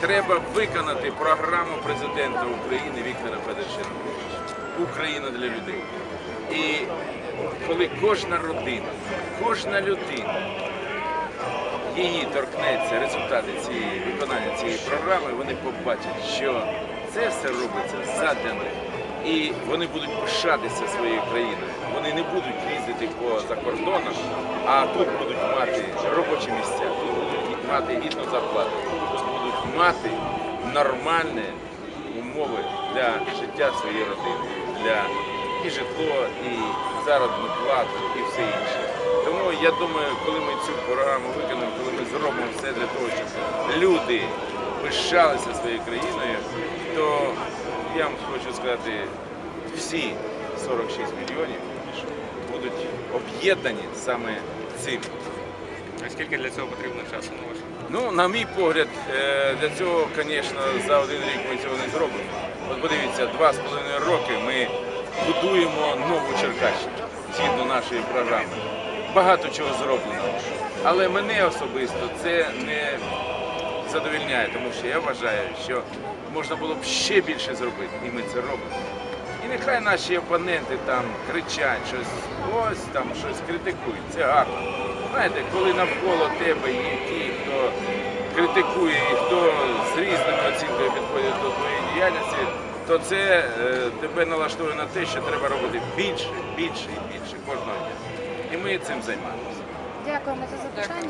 треба виконати програму президента України Віктора Федоровича Україна для людей. І коли кожна родина, кожна людина її торкнеться результати цієї виконання цієї програми, вони побачать, що це все робиться задля них. І вони будуть пишатися своєю країною. Вони не будуть їздити по закордонах, а тут будуть мати робочі місця, тут будуть мати гідну зарплату, будуть мати нормальні умови для життя своєї родини, для і житло, і заробітну плату, і все інше. Тому я думаю, коли ми цю програму виконаємо, коли ми зробимо все для того, щоб люди пишалися своєю країною, то я вам хочу сказати, всі 46 мільйонів будуть об'єднані саме цим. А скільки для цього потрібно часу? Ну, на мій погляд, е, для цього, звісно, за один рік ми цього не зробимо. От подивіться, два з половиною роки ми будуємо нову Черкащину згідно нашої програми. Багато чого зроблено. Але мене особисто це не задовільняє, тому що я вважаю, що можна було б ще більше зробити, і ми це робимо. І нехай наші опоненти там кричать щось, ось там щось критикують. Це гарно. Знаєте, коли навколо тебе є ті, хто критикує і хто з різними оцінками підходить до твоєї діяльності, то це е, тебе налаштує на те, що треба робити більше, більше і більше кожного дня. І ми цим займаємося. Дякуємо за запитання.